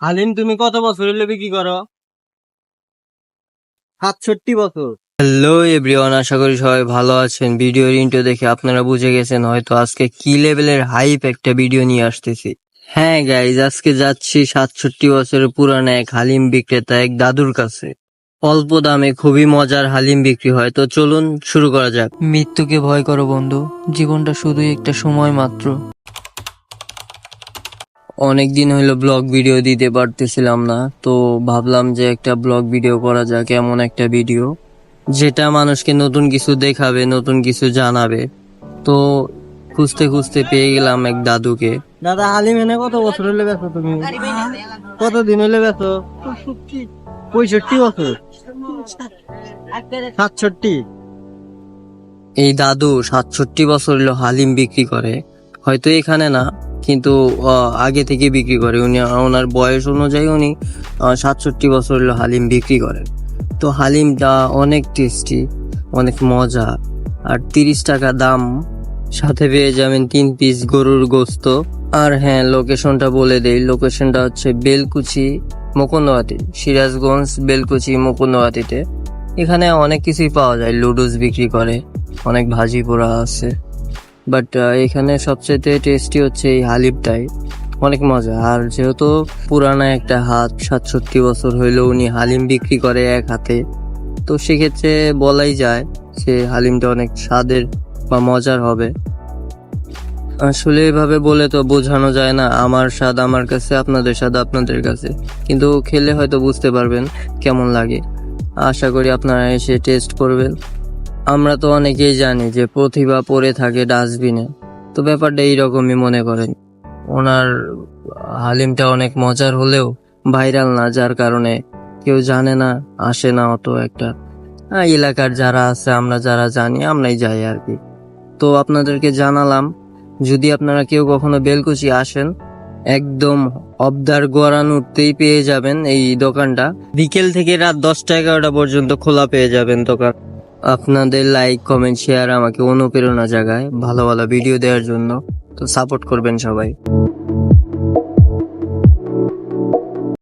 হালিম তুমি কত বছর হলে বিক্রি করো? সাতষট্টি বছর। হ্যালো এভরিওয়ান আশা করি সবাই ভালো আছেন। ভিডিওর ইন্টো দেখে আপনারা বুঝে গেছেন হয়তো আজকে কি লেভেলের হাইপ একটা ভিডিও নিয়ে আসতেছি। হ্যাঁ গাইজ আজকে যাচ্ছি সাতষট্টি বছরের পুরানো এক হালিম বিক্রেতা এক দাদুর কাছে। অল্প দামে খুবই মজার হালিম বিক্রি হয়। তো চলুন শুরু করা যাক। মৃত্যুকে ভয় করো বন্ধু জীবনটা শুধুই একটা সময় মাত্র। অনেক দিন হলো ব্লগ ভিডিও দিতে পারতেছিলাম না তো ভাবলাম যে একটা ব্লগ ভিডিও করা যাক এমন একটা ভিডিও যেটা মানুষকে নতুন কিছু দেখাবে নতুন কিছু জানাবে। তো খুঁজতে খুঁজতে পেয়ে গেলাম এক দাদুকে। দাদা হালিম এনে কত বছর হলে বেছো তুমি? কত দিন হলে বেছো পঁয়ষট্টি বছর। সাতষট্টি। এই দাদু সাতষট্টি বছর হলো হালিম বিক্রি করে। হয়তো এখানে না কিন্তু আগে থেকে বিক্রি করে। উনি, ওনার বয়স অনুযায়ী উনি সাতষট্টি বছর হলো হালিম বিক্রি করে তো হালিমটা অনেক টেস্টি, অনেক মজা, আর তিরিশ টাকা দাম, সাথে পেয়ে যাবেন তিন পিস গরুর গোস্ত। আর হ্যাঁ লোকেশনটা বলে দেই। লোকেশনটা হচ্ছে বেলকুচি মুকুন্দওয়াতি সিরাজগঞ্জ, বেলকুচি মুকুন্দওয়াতিতে এখানে অনেক কিছুই পাওয়া যায়। লুডুস বিক্রি করে, অনেক ভাজি পোড়া আছে। বাট এখানে সবচেয়ে টেস্টি হচ্ছে এই হালিমটাই অনেক মজা। আর যেহেতু পুরানা একটা হাত, সাতষট্টি বছর হইলেও উনি হালিম বিক্রি করে এক হাতে, তো সেক্ষেত্রে বলাই যায় যে হালিমটা অনেক স্বাদের বা মজার হবে। আসলে এভাবে বলে তো বোঝানো যায় না, আমার স্বাদ আমার কাছে, আপনাদের স্বাদ আপনাদের কাছে। কিন্তু খেলে হয়তো বুঝতে পারবেন কেমন লাগে। আশা করি আপনারা এসে টেস্ট করবেন। আমরা তো অনেকেই জানি যে প্রতিভা পড়ে থাকে ডাস্টবিনে। তো ব্যাপারটা এইরকমই মনে করেন। ওনার হালিমটা অনেক মজার হলেও ভাইরাল না, যার কারণে কেউ জানে না, আসে না অত একটা। এলাকার যারা আছে, আমরা যারা জানি, আমরাই যাই আর কি। তো আপনাদেরকে জানালাম, যদি আপনারা কেউ কখনো বেলকুচি আসেন, একদম অবদার গোয়ারান উঠতেই পেয়ে যাবেন এই দোকানটা। বিকেল থেকে রাত দশটা এগারোটা পর্যন্ত খোলা পেয়ে যাবেন দোকান। আপনাদের লাইক কমেন্ট শেয়ার আমাকে অনুপ্রেরণা জাগায় ভালো ভালো ভিডিও দেওয়ার জন্য। তো সাপোর্ট করবেন সবাই।